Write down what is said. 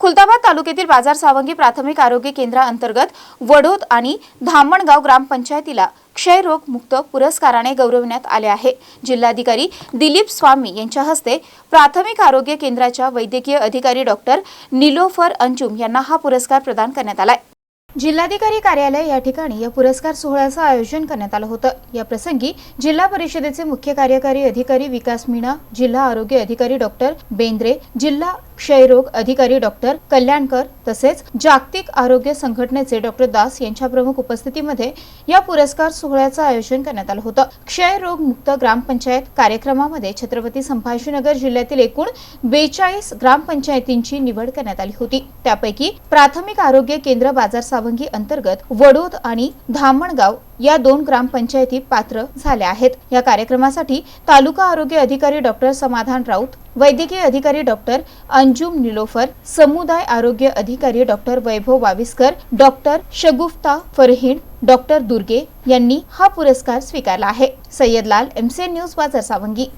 खुलताबाद तालुक्यातील बाजार सावंगी प्राथमिक आरोग्य केंद्राअंतर्गत वडोद आणि धामणगाव ग्रामपंचायतीला क्षयरोग मुक्त पुरस्काराने गौरविण्यात आले आहे. जिल्हाधिकारी दिलीप स्वामी यांच्या हस्ते प्राथमिक आरोग्य केंद्राच्या वैद्यकीय अधिकारी डॉक्टर निलोफर अंजुम यांना हा पुरस्कार प्रदान करण्यात आलाय. जिल्हाधिकारी कार्यालय या ठिकाणी या पुरस्कार सोहळ्याचं आयोजन करण्यात आलं होतं. या प्रसंगी जिल्हा परिषदेचे मुख्य कार्यकारी अधिकारी विकास मीणा जिल्हा आरोग्य अधिकारी डॉक्टर बेंद्रे जिल्हा क्षयरोग अधिकारी डॉक्टर कल्याणकर तसेच जागतिक आरोग्य संघटनेचे डॉक्टर दास यांच्या प्रमुख उपस्थितीमध्ये या पुरस्कार सोहळ्याचं आयोजन करण्यात आलं होतं. क्षयरोग मुक्त ग्रामपंचायत कार्यक्रमामध्ये छत्रपती संभाजीनगर जिल्ह्यातील एकूण बेचाळीस ग्रामपंचायतींची निवड करण्यात आली होती. त्यापैकी प्राथमिक आरोग्य केंद्र बाजार सावंगी अंतर्गत वडोद आणि धामणगाव या दोन ग्रामपंचायती पात्र झाल्या आहेत. या कार्यक्रमासाठी तालुका आरोग्य अधिकारी डॉक्टर समाधान राऊत वैद्यकीय अधिकारी डॉक्टर अंजुम निलोफर समुदाय आरोग्य अधिकारी doctor Vaibhav Waviskar doctor Shagufta Farheen doctor Durge यांनी हा पुरस्कार स्वीकारला आहे. सय्यद लाल एमसीएन न्यूज बाजार सावंगी.